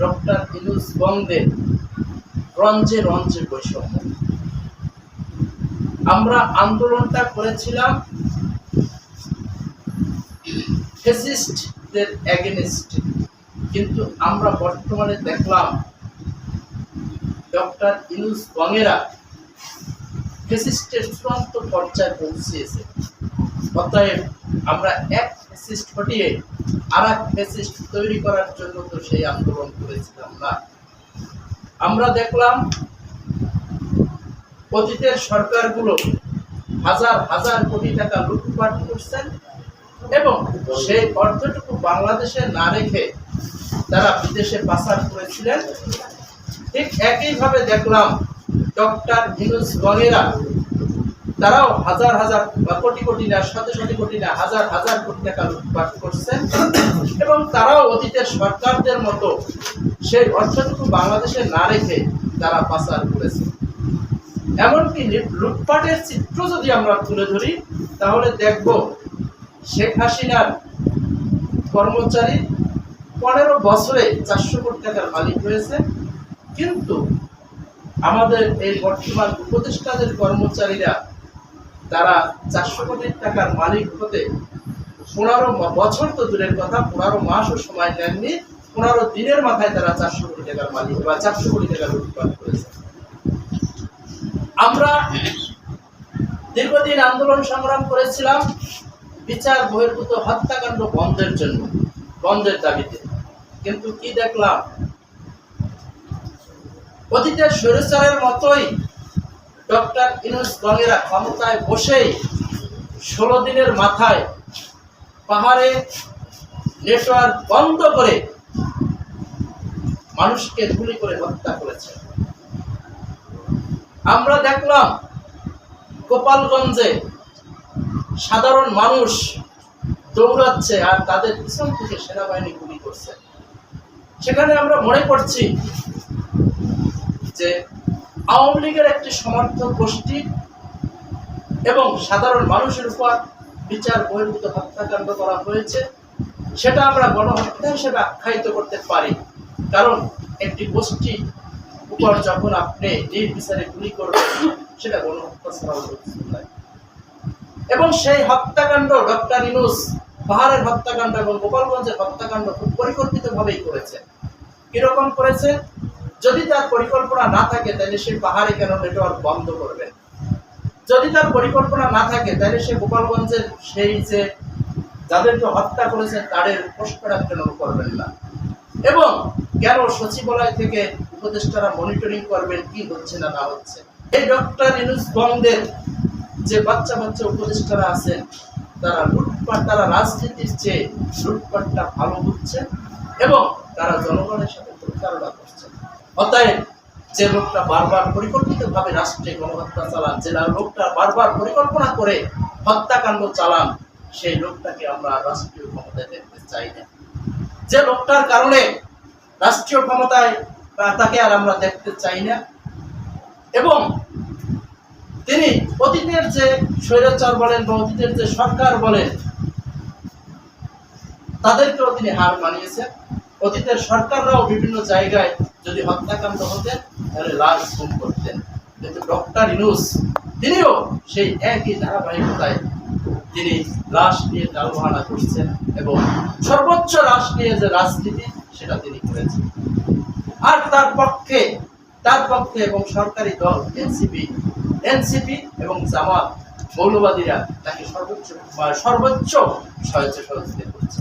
Doctor ইলুস বঙ্গের রঞ্জে রঞ্জে বৈষম্য। আমরা আন্দোলনটা করেছিলাম ফেসিস্টদের এগেনিস্ট কিন্তু আমরা বর্তমানে দেখলাম ডক্টর ইনুস বঙ্গেরা ফেসিস্টের চূড়ান্ত পর্যায়ে পৌঁছিয়েছে অতএব আমরা এক ফেসিস্ট হটিয়ে আর এক ফেসিস্ট তৈরি করার জন্য তো সেই আন্দোলন করেছিলাম না। আমরা দেখলাম অতীতের সরকারগুলো হাজার হাজার কোটি টাকা লুটপাট করছেন এবং সেই অর্থটুকু বাংলাদেশে না রেখে তারা বিদেশে পাচার করেছিলেন। ঠিক একইভাবে দেখলাম ডক্টর ইনুস গঙ্গেরা তারাও হাজার হাজার বা কোটি কোটি না, শত শত কোটি না, হাজার হাজার কোটি টাকা লুটপাট করছেন এবং তারাও অতীতের সরকারদের মতো সেই অর্থটুকু বাংলাদেশে না রেখে তারা পাচার করেছে। এমনকি লুটপাটের চিত্র যদি আমরা তুলে ধরি, তাহলে দেখব শেখ হাসিনার কর্মচারী পনেরো বছরে চারশো কোটি টাকার মালিক হয়েছে। কিন্তু আমাদের এই বর্তমান উপদেষ্টাদের কর্মচারীরা তারা চারশো কোটি টাকার মালিক হতে পনেরো বছর তো দূরের কথা, পনেরো মাসও সময় নেননি, পনেরো দিনের মাথায় তারা চারশো কোটি টাকার মালিক, বা চারশো কোটি টাকা লুটপাট করেছে। আমরা দীর্ঘদিন আন্দোলন সংগ্রাম করেছিলাম, বিচার বহির্ভূত হত্যাকাণ্ড বন্ধের জন্য, বন্ধের দাবিতে। কিন্তু কি দেখলাম? অতীতের স্বৈরাচারের মতোই ডক্টর ইনুস গঙ্গেরা ক্ষমতায় বসেই ষোলো দিনের মাথায় পাহাড়ে নেটওয়ার্ক বন্ধ করে মানুষকে গুলি করে হত্যা করেছে। আমরা দেখলাম গোপালগঞ্জে সাধারণ মানুষ দৌড়াচ্ছে আর তাদের পিছন থেকে সেনাবাহিনী গুলি করছে। সেখানে আমরা মনে করছি যে আওয়ামী লীগের একটি সমর্থক গোষ্ঠী এবং সাধারণ মানুষের উপর বিচার বহির্ভূত হত্যাকাণ্ড করা হয়েছে, সেটা আমরা গণহত্যা হিসেবে আখ্যায়িত করতে পারি। কারণ একটি গোষ্ঠী উপর যখন আপনি নির্বিচারে গুলি করবেন, সেটা গণহত্যা ছাড়া। এবং সেই হত্যাকাণ্ড ডক্টর ইনুস পাহাড়ের হত্যাকাণ্ড এবং গোপালগঞ্জের হত্যাকাণ্ড খুব পরিকল্পিতভাবেই করেছে। কীরকম করেছে? যদি তার পরিকল্পনা না থাকে, তাহলে সে পাহাড়ে কেন নেটওয়ার্ক বন্ধ করবে? যদি তার পরিকল্পনা না থাকে, তাহলে সে গোপালগঞ্জের সেই যে যাদেরকে হত্যা করেছেন তাদের পোস্টপ্রডাক্ট কেন করবেন না। এবং কেন সচিবালয় থেকে উপদেষ্টারা মনিটরিং করবেন, কি হচ্ছে না না হচ্ছে? এই ডক্টর ইনুস বঙ্গের যে বাচ্চা বাচ্চা উপদেষ্টারা আছেন, তারা লুটপাট, তারা রাজনীতির চেয়ে লুটপাটটা ভালো হচ্ছে এবং তারা জনগণের সাথে প্রতারণা অতএব যে লোকটা বারবার পরিকল্পিতভাবে রাষ্ট্রে গণহত্যা চালান, যে লোকটা বারবার পরিকল্পনা করে হত্যাকাণ্ড চালান, সেই লোকটাকে আমরা রাষ্ট্রীয় ক্ষমতায় দেখতে চাই না। যে লোকটার কারণে রাষ্ট্রীয় ক্ষমতায় তাকে আর আমরা দেখতে চাই না। এবং তিনি অতীতের যে স্বৈরাচার বলেন বা অতীতের যে সরকার বলেন, তাদেরকেও তিনি হার মানিয়েছেন। অতীতের সরকাররাও বিভিন্ন জায়গায় যদি হত্যাকাণ্ড হতেন তাহলে লাশ গুম করতেন। কিন্তু ডক্টর ইনুস তিনিও সেই একই ধারাবাহিকতায় তিনি লাশ নিয়ে টালবাহানা করছেন এবং সর্বোচ্চ লাশ নিয়ে যে রাজনীতি, সেটা তিনি করেছেন। আর তার পক্ষে তার পক্ষে এবং সরকারি দল, এনসিপি এনসিপি এবং জামাত, মৌলবাদীরা তাকে সর্বোচ্চ সর্বোচ্চ সাহায্য সহযোগিতা করছে।